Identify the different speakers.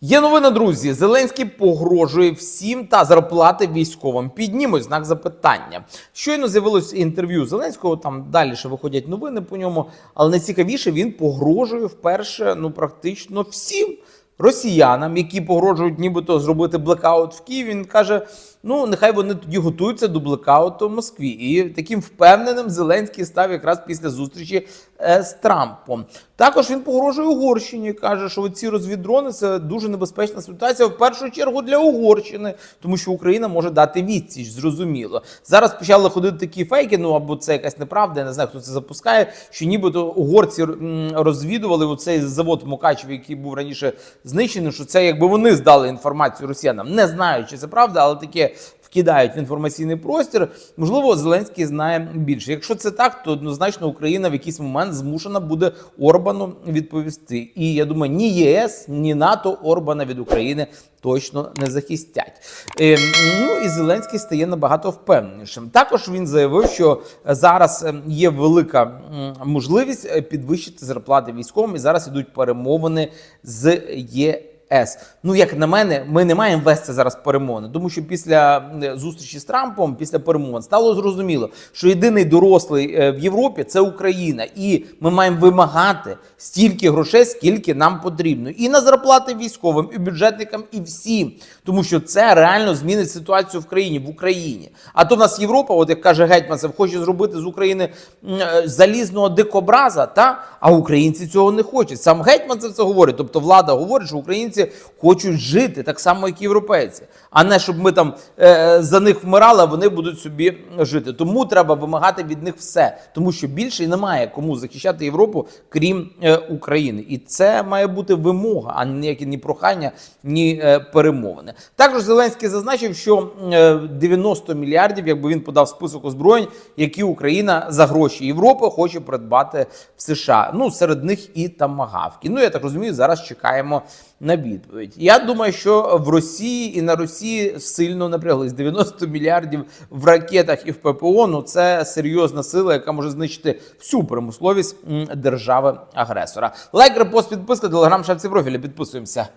Speaker 1: Є новина, друзі. Зеленський погрожує всім та зарплати військовим. Піднімуть знак запитання. Щойно з'явилось інтерв'ю Зеленського. Там далі ще виходять новини по ньому. Але найцікавіше він погрожує вперше, ну практично всім росіянам, які погрожують, нібито зробити блекаут в Києві. Він каже: ну нехай вони тоді готуються до блекауту в Москві. І таким впевненим Зеленський став якраз після зустрічі з Трампом. Також він погрожує Угорщині. каже, що ці розвіддрони це дуже небезпечна ситуація в першу чергу для Угорщини, тому що Україна може дати відсіч. Зрозуміло. Зараз почали ходити такі фейки. Ну або це якась неправда. Я не знаю, хто це запускає. Що нібито угорці розвідували оцей завод в Мукачеві, який був раніше знищений. Що це якби вони здали інформацію росіянам. Не знаю, чи це правда, але таке вкидають в інформаційний простір. Можливо, Зеленський знає більше. Якщо це так, то однозначно Україна в якийсь момент змушена буде Орбану відповісти. І я думаю, ні ЄС, ні НАТО Орбана від України точно не захистять. Е, ну і Зеленський стає набагато впевненішим. Також він заявив, що зараз е, є велика можливість е, підвищити зарплати військовим, і зараз ідуть перемовини з ЄС. ЄС. Ну, як на мене, ми не маємо вести зараз перемовини, тому що після зустрічі з Трампом, після перемовин, стало зрозуміло, що єдиний дорослий е, в Європі це Україна, і ми маємо вимагати стільки грошей, скільки нам потрібно, і на зарплати військовим, і бюджетникам, і всім, тому що це реально змінить ситуацію в країні в Україні. А то в нас Європа, от як каже Гетьманцев, хоче зробити з України е, залізного дикобраза, та а українці цього не хочуть. Сам Гетьманцев це говорить. Тобто влада говорить, що українці хочуть жити так само, як європейці, а не щоб ми там е, за них вмирали, а вони будуть собі жити. Тому треба вимагати від них все, тому що більше немає кому захищати Європу, крім е, України, і це має бути вимога, а не ніякі ні прохання, ні е, перемовини. Також Зеленський зазначив, що е, 90 мільярдів, якби він подав список озброєнь, які Україна за гроші Європи хоче придбати в США. Ну серед них і тамагавки. Ну я так розумію, зараз чекаємо на відповідь. Я думаю, що в Росії і на Росії сильно напряглись 90 мільярдів в ракетах і в ППО. Ну це серйозна сила, яка може знищити всю промисловість держави-агресора. Лайк, репост, підписка, телеграм, шапці профілі. Підписуємося.